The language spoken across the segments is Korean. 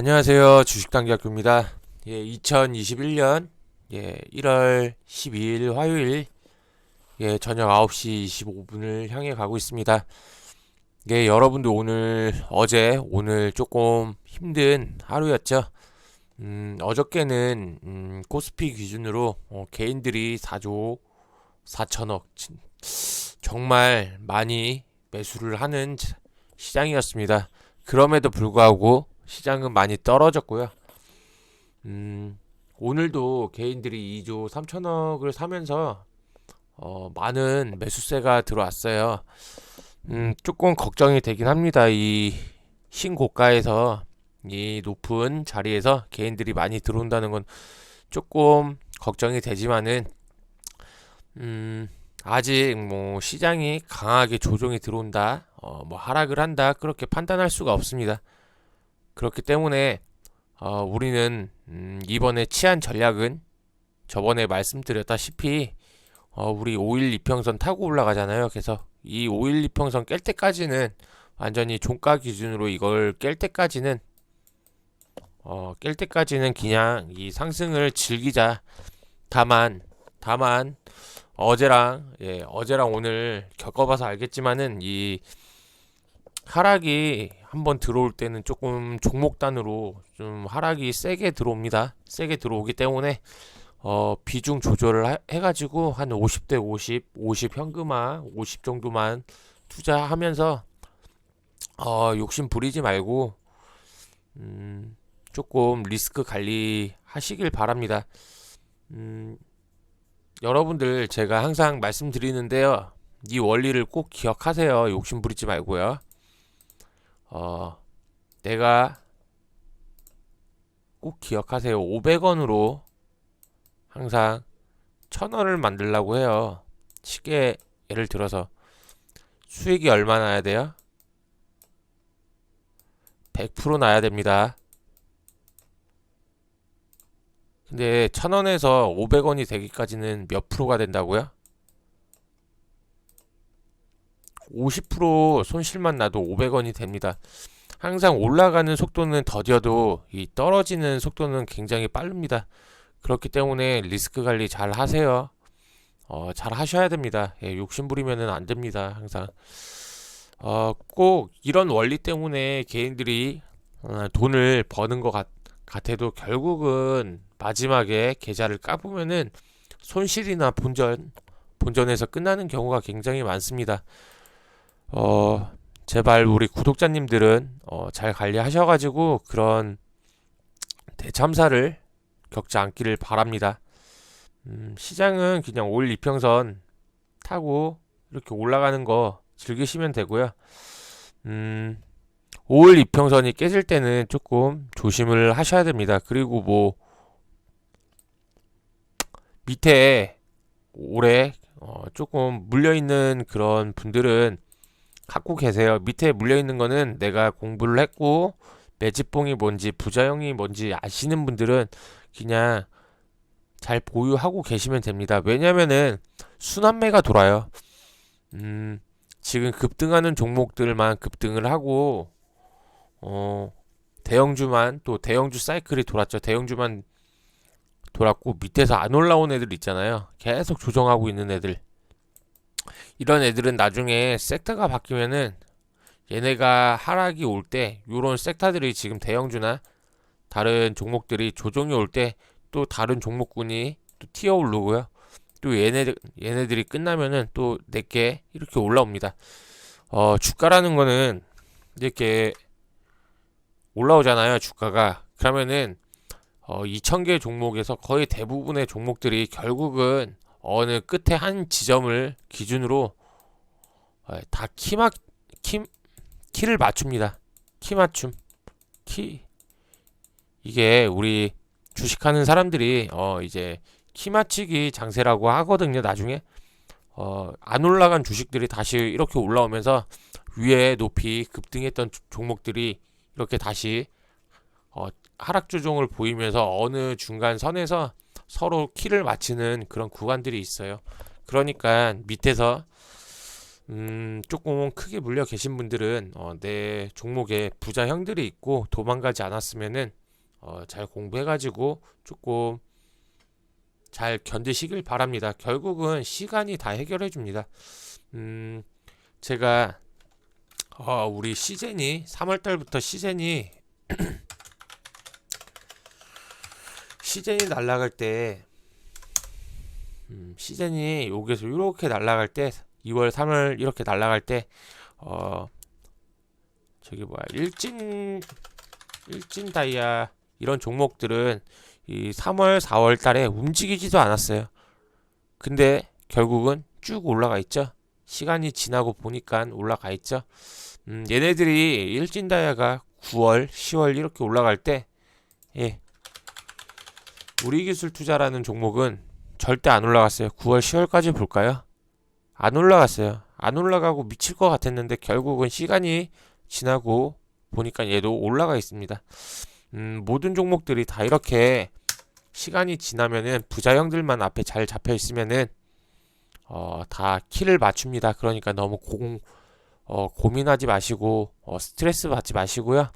안녕하세요. 주식단기학교입니다. 예, 2021년 예, 1월 12일 화요일 예, 저녁 9시 25분을 향해 가고 있습니다. 예, 여러분들 오늘 어제 오늘 조금 힘든 하루였죠. 음, 어저께는 음, 코스피 기준으로 어, 개인들이 4조 4천억 진- 정말 많이 매수를 하는 자- 시장이었습니다. 그럼에도 불구하고 시장은 많이 떨어졌고요. 음, 오늘도 개인들이 2조 3천억을 사면서 어, 많은 매수세가 들어왔어요. 음, 조금 걱정이 되긴 합니다. 이 신고가에서 이 높은 자리에서 개인들이 많이 들어온다는 건 조금 걱정이 되지만은 음, 아직 뭐 시장이 강하게 조정이 들어온다, 어, 뭐 하락을 한다 그렇게 판단할 수가 없습니다. 그렇기 때문에 어, 우리는 음, 이번에 취한 전략은 저번에 말씀드렸다시피 어, 우리 5일 이평선 타고 올라가잖아요. 그래서 이 5일 이평선 깰 때까지는 완전히 종가 기준으로 이걸 깰 때까지는 어, 깰 때까지는 그냥 이 상승을 즐기자. 다만 다만 어제랑 예, 어제랑 오늘 겪어봐서 알겠지만은 이 하락이 한번 들어올 때는 조금 종목 단으로 좀 하락이 세게 들어옵니다. 세게 들어오기 때문에 어, 비중 조절을 하- 해가지고 한 50대 50, 50 현금화, 50 정도만 투자하면서 어, 욕심 부리지 말고 음, 조금 리스크 관리 하시길 바랍니다. 음, 여러분들 제가 항상 말씀드리는데요. 이 원리를 꼭 기억하세요. 욕심 부리지 말고요. 어, 내가 꼭 기억하세요. 500원으로 항상 1000원을 만들려고 해요. 쉽게 예를 들어서 수익이 얼마 나야 돼요? 100% 나야 됩니다. 근데 1000원에서 500원이 되기까지는 몇 프로가 된다고요? 50% 손실만 나도 500원이 됩니다. 항상 올라가는 속도는 더뎌도 이 떨어지는 속도는 굉장히 빠릅니다. 그렇기 때문에 리스크 관리 잘 하세요. 어, 잘 하셔야 됩니다. 예, 욕심 부리면은 안 됩니다. 항상. 어, 꼭 이런 원리 때문에 개인들이 어, 돈을 버는 것 같, 같아도 결국은 마지막에 계좌를 까보면은 손실이나 본전, 본전에서 끝나는 경우가 굉장히 많습니다. 어, 제발 우리 구독자님들은 어, 잘 관리하셔가지고 그런 대참사를 겪지 않기를 바랍니다. 음, 시장은 그냥 올 이평선 타고 이렇게 올라가는 거 즐기시면 되고요. 음, 5월 이평선이 깨질 때는 조금 조심을 하셔야 됩니다. 그리고 뭐 밑에 올해 어, 조금 물려 있는 그런 분들은 갖고 계세요. 밑에 물려 있는 거는 내가 공부를 했고 매집봉이 뭔지 부자형이 뭔지 아시는 분들은 그냥 잘 보유하고 계시면 됩니다. 왜냐면은 순환매가 돌아요. 음, 지금 급등하는 종목들만 급등을 하고 어, 대형주만 또 대형주 사이클이 돌았죠. 대형주만 돌았고 밑에서 안 올라온 애들 있잖아요. 계속 조정하고 있는 애들. 이런 애들은 나중에 섹터가 바뀌면은 얘네가 하락이 올 때 요런 섹터들이 지금 대형주나 다른 종목들이 조정이 올 때 또 다른 종목군이 또 튀어 오르고요. 또 얘네 얘네들이 끝나면은 또 내게 이렇게 올라옵니다. 어, 주가라는 거는 이렇게 올라오잖아요. 주가가. 그러면은 어, 2,000개 종목에서 거의 대부분의 종목들이 결국은 어느 끝에 한 지점을 기준으로 어, 다 키막 키 키를 맞춥니다. 키 맞춤. 키 이게 우리 주식하는 사람들이 어 이제 키 맞추기 장세라고 하거든요. 나중에 어 안 올라간 주식들이 다시 이렇게 올라오면서 위에 높이 급등했던 주- 종목들이 이렇게 다시 어 하락 조정을 보이면서 어느 중간 선에서 서로 키를 맞추는 그런 구간들이 있어요. 그러니까 밑에서 음, 조금 크게 물려 계신 분들은 어, 내 종목에 부자 형들이 있고 도망가지 않았으면은 어, 잘 공부해가지고 조금 잘 견디시길 바랍니다. 결국은 시간이 다 해결해 줍니다. 음, 제가 어, 우리 시즌이 3월 달부터 시즌이 시즌이 날아갈 때 음, 시즌이 여기서 이렇게 날아갈 때 2월 3월 이렇게 날아갈 때 어, 저기 뭐야 일진 일진 다이아 이런 종목들은 이 3월 4월 달에 움직이지도 않았어요. 근데 결국은 쭉 올라가 있죠. 시간이 지나고 보니까 올라가 있죠. 음, 얘네들이 일진 다이아가 9월, 10월 이렇게 올라갈 때 예. 우리 기술 투자라는 종목은 절대 안 올라갔어요. 9월, 10월까지 볼까요? 안 올라갔어요. 안 올라가고 미칠 것 같았는데 결국은 시간이 지나고 보니까 얘도 올라가 있습니다. 음, 모든 종목들이 다 이렇게 시간이 지나면은 부자형들만 앞에 잘 잡혀 있으면은 어, 다 키를 맞춥니다. 그러니까 너무 공, 어, 고민하지 마시고 어, 스트레스 받지 마시고요.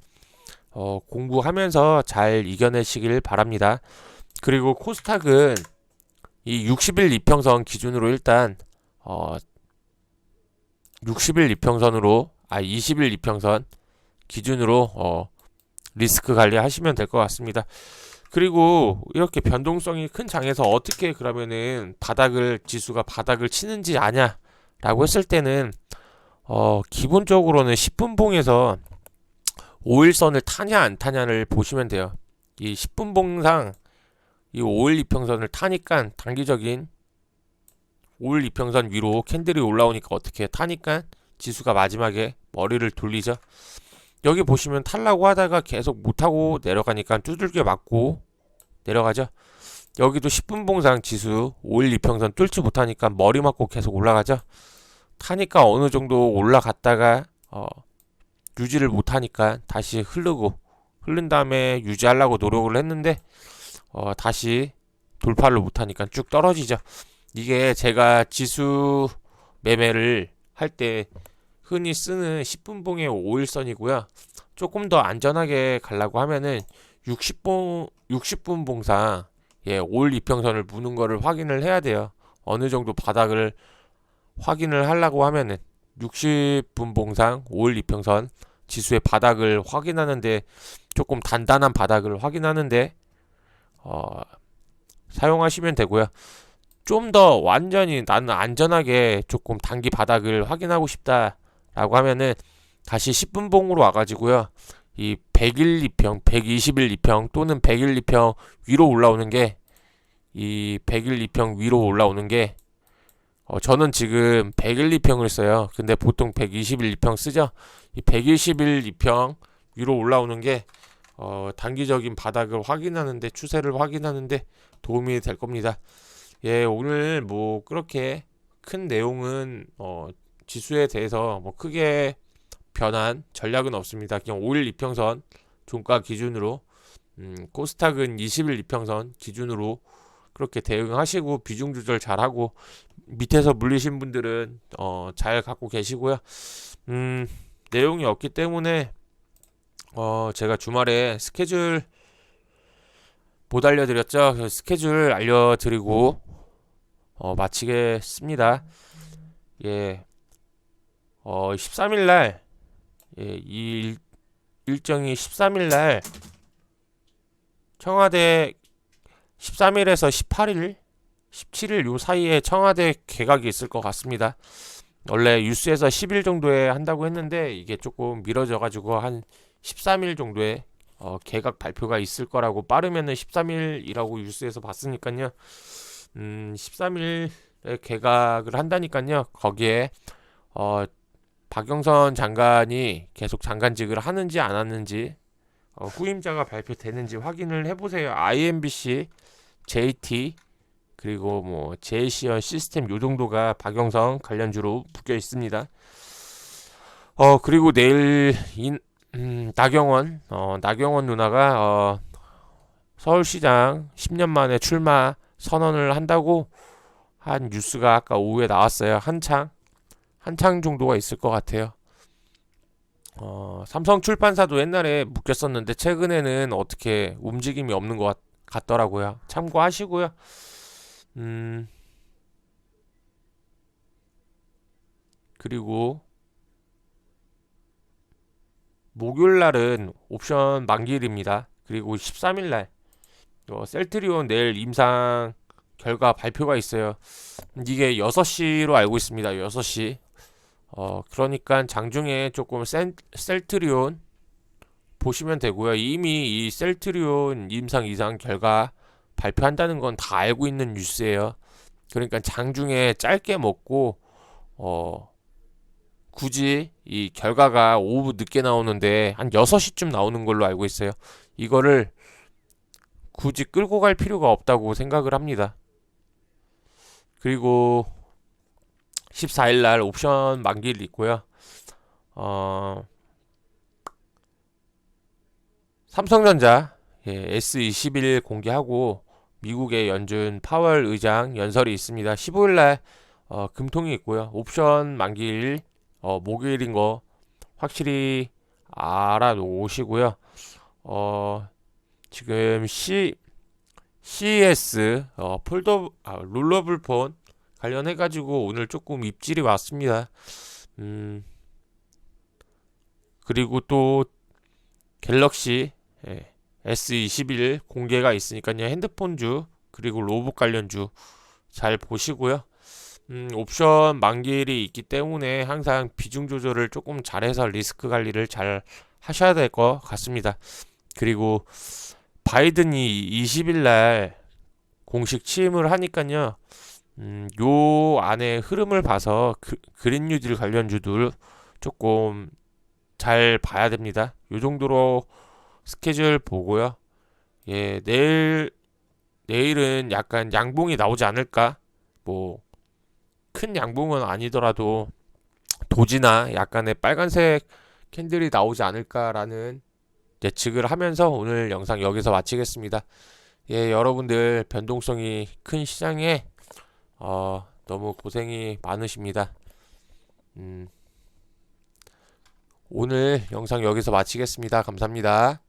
어, 공부하면서 잘 이겨내시길 바랍니다. 그리고 코스닥은 이 60일 이평선 기준으로 일단 어 60일 이평선으로 아 20일 이평선 기준으로 어 리스크 관리하시면 될 것 같습니다. 그리고 이렇게 변동성이 큰 장에서 어떻게 그러면은 바닥을 지수가 바닥을 치는지 아냐라고 했을 때는 어 기본적으로는 10분 봉에서 5일선을 타냐 안 타냐를 보시면 돼요. 이 10분 봉상 이 5일 이평선을 타니까 단기적인 5일 이평선 위로 캔들이 올라오니까 어떻게 타니까 지수가 마지막에 머리를 돌리죠. 여기 보시면 탈라고 하다가 계속 못하고 내려가니까 두들겨 맞고 내려가죠. 여기도 10분 봉상 지수 5일 이평선 뚫지 못하니까 머리 맞고 계속 올라가죠. 타니까 어느 정도 올라갔다가 어, 유지를 못하니까 다시 흐르고 흐른 다음에 유지하려고 노력을 했는데 어, 다시 돌파를 못하니까 쭉 떨어지죠. 이게 제가 지수 매매를 할 때 흔히 쓰는 10분봉의 5일선이고요. 조금 더 안전하게 가려고 하면은 60분 60분 봉상 예, 5일 이평선을 무는 거를 확인을 해야 돼요. 어느 정도 바닥을 확인을 하려고 하면은 60분 봉상 5일 이평선 지수의 바닥을 확인하는데 조금 단단한 바닥을 확인하는데 어, 사용하시면 되고요. 좀 더 완전히 나는 안전하게 조금 단기 바닥을 확인하고 싶다라고 하면은 다시 10분 봉으로 와가지고요. 이 100일 2평, 120일 2평 또는 100일 2평 위로 올라오는 게 이 100일 2평 위로 올라오는 게 어, 저는 지금 100일 2평을 써요. 근데 보통 120일 2평 쓰죠. 이 120일 2평 위로 올라오는 게 어, 단기적인 바닥을 확인하는데 추세를 확인하는데 도움이 될 겁니다. 예, 오늘 뭐 그렇게 큰 내용은 어, 지수에 대해서 뭐 크게 변한 전략은 없습니다. 그냥 5일 이평선 종가 기준으로 음, 코스닥은 20일 이평선 기준으로 그렇게 대응하시고 비중 조절 잘하고 밑에서 물리신 분들은 어, 잘 갖고 계시고요. 음, 내용이 없기 때문에 어, 제가 주말에 스케줄 못 알려드렸죠. 그 스케줄 알려드리고 어, 마치겠습니다. 예, 어, 13일 날, 예, 이 일, 일정이 13일 날 청와대 13일에서 18일, 17일 요 사이에 청와대 개각이 있을 것 같습니다. 원래 뉴스에서 10일 정도에 한다고 했는데 이게 조금 미뤄져 가지고 한 13일 정도에 어, 개각 발표가 있을 거라고 빠르면은 13일이라고 뉴스에서 봤으니까요. 음, 13일에 개각을 한다니까요. 거기에 어, 박영선 장관이 계속 장관직을 하는지 안 하는지 어, 후임자가 발표되는지 확인을 해보세요. IMBC, JT 그리고 뭐 제이시언 시스템 요 정도가 박영선 관련주로 묶여 있습니다. 어 그리고 내일 인, 음, 나경원 어 나경원 누나가 어 서울시장 10년 만에 출마 선언을 한다고 한 뉴스가 아까 오후에 나왔어요. 한창 한창 정도가 있을 것 같아요. 어, 삼성 출판사도 옛날에 묶였었는데 최근에는 어떻게 움직임이 없는 것 같, 같더라고요. 참고하시고요. 음, 그리고 목요일 날은 옵션 만기일입니다. 그리고 13일 날 어, 셀트리온 내일 임상 결과 발표가 있어요. 이게 6시로 알고 있습니다. 6시. 어, 그러니까 장중에 조금 센, 셀트리온 보시면 되고요. 이미 이 셀트리온 임상 이상 결과 발표한다는 건 다 알고 있는 뉴스예요. 그러니까 장중에 짧게 먹고 어, 굳이 이 결과가 오후 늦게 나오는데 한 6시쯤 나오는 걸로 알고 있어요. 이거를 굳이 끌고 갈 필요가 없다고 생각을 합니다. 그리고 14일 날 옵션 만기일 있고요. 어, 삼성전자 예, S21 공개하고 미국의 연준 파월 의장 연설이 있습니다. 15일 날 어, 금통이 있고요. 옵션 만기일 어, 목요일인 거 확실히 알아놓으시고요. 어, 지금 C, CES 어, 폴더 아, 롤러블 폰 관련해 가지고 오늘 조금 입질이 왔습니다. 음, 그리고 또 갤럭시 예, S21 공개가 있으니까요. 핸드폰주 그리고 로봇 관련주 잘 보시고요. 음, 옵션 만기일이 있기 때문에 항상 비중 조절을 조금 잘해서 리스크 관리를 잘 하셔야 될 것 같습니다. 그리고 바이든이 20일 날 공식 취임을 하니까요. 음, 요 안에 흐름을 봐서 그, 그린 뉴딜 관련주들 조금 잘 봐야 됩니다. 요 정도로 스케줄 보고요. 예, 내일 내일은 약간 양봉이 나오지 않을까? 뭐 큰 양봉은 아니더라도 도지나 약간의 빨간색 캔들이 나오지 않을까라는 예측을 하면서 오늘 영상 여기서 마치겠습니다. 예, 여러분들 변동성이 큰 시장에 어, 너무 고생이 많으십니다. 음, 오늘 영상 여기서 마치겠습니다. 감사합니다.